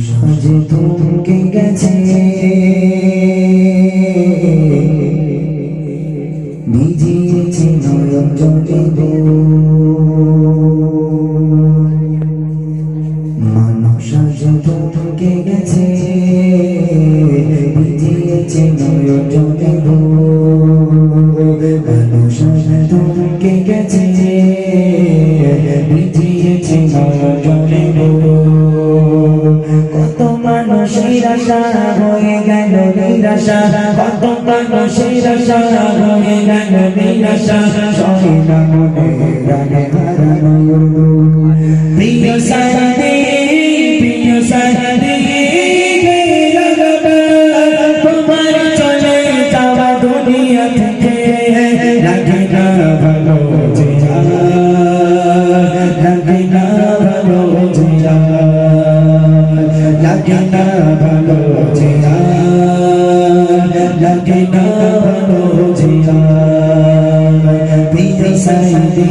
সাজে থমকে গেছে ভিজিয়েছে নয়ন জলে মানব সাজে থমকে গেছে ভিজিয়েছে নয়ন জলে মানুষের আশা হয়ে গেল নিরাশা। কত মানুষের আশা হয়ে গেল নিরাশা। সহে না মনে গানে হারানো। প্রিয় সাথী প্রিয় সাথী তোমার চলে যাওয়া দুনিয়া থেকে লাগে না ভালো জিয়া লাগে না ভালো জিয়া লাগে না ভালো জিয়া লাগে না ভালো জিয়া প্রিয় সাইদি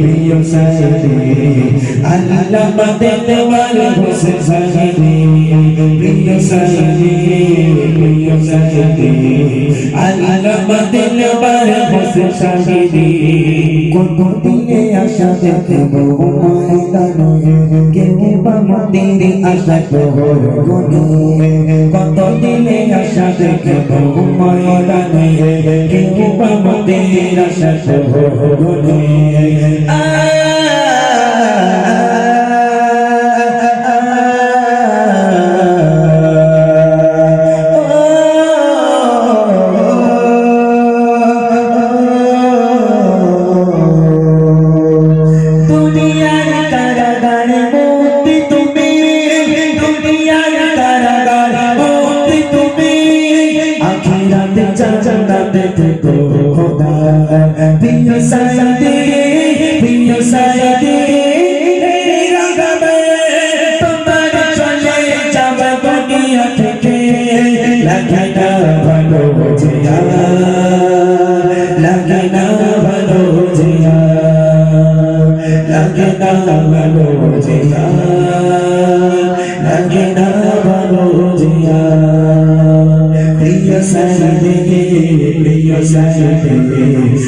প্রিয় সাইদি আল্লাহ মদদ ওয়াল হুসেন সাইদি। প্রিয় সাইদি প্রিয় সাইদি আল্লাহ মদদ ওয়াল হুসেন সাইদি। কোন দিনে আশা দেখব ময়দানে? কেউ বা মন্দির আশা তো গুনে কত দিনে আশা দেখব ময়দানে কেউ বা আশা গুনে জান্নাতে থেকো খোদা প্রিয় সাইদি প্রিয় সাইদি রাগাবে তোমার চলে যাবে দুনিয়া থেকে লাগে না ভালো জিয়া লাগে না ভালো জিয়া লাগে না ভালো জিয়া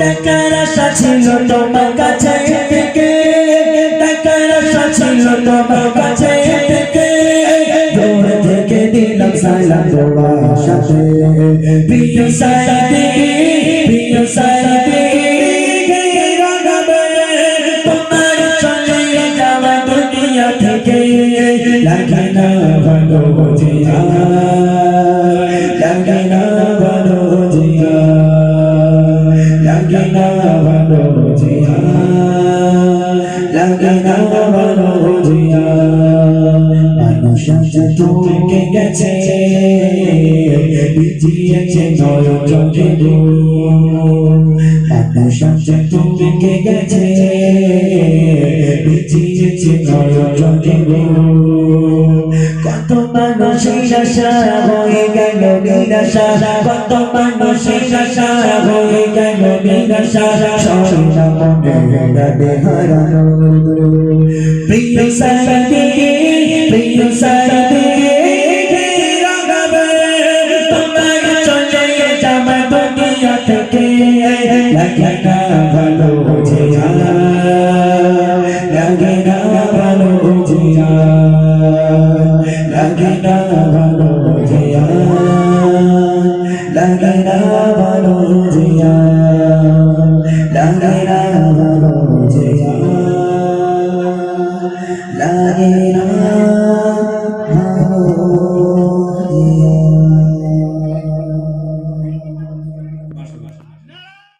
টাকার আশা ছিল তোমার কাছে? থেকে টাকার আশা ছিল তোমার কাছে? থেকে দূর থেকে দিলাম সালাম তোমার সাথে। প্রিয় সাথে প্রিয় সাথে থেকে। লাগে না ভালো জিয়া তোকে গেছে বিজিয়েছে নয় চোখে মানুষ আজ তোকে গেছে বিজিয়েছে নয় চোখে কত মানুষের আশা হয়ে গেল নিরাশা, কত মানুষের আশা হয়ে গেল নিরাশা। সরলা মনে গাড়ে হারানো। প্রিয় সাথী প্রিয় সাথী লাগে না ভালো বুঝে যা লাগে না ভালো বুঝে যা লাগে না ভালো বুঝে যা লাগে না ভালো বুঝে যা লাগে না ভালো বুঝে যা লাগে না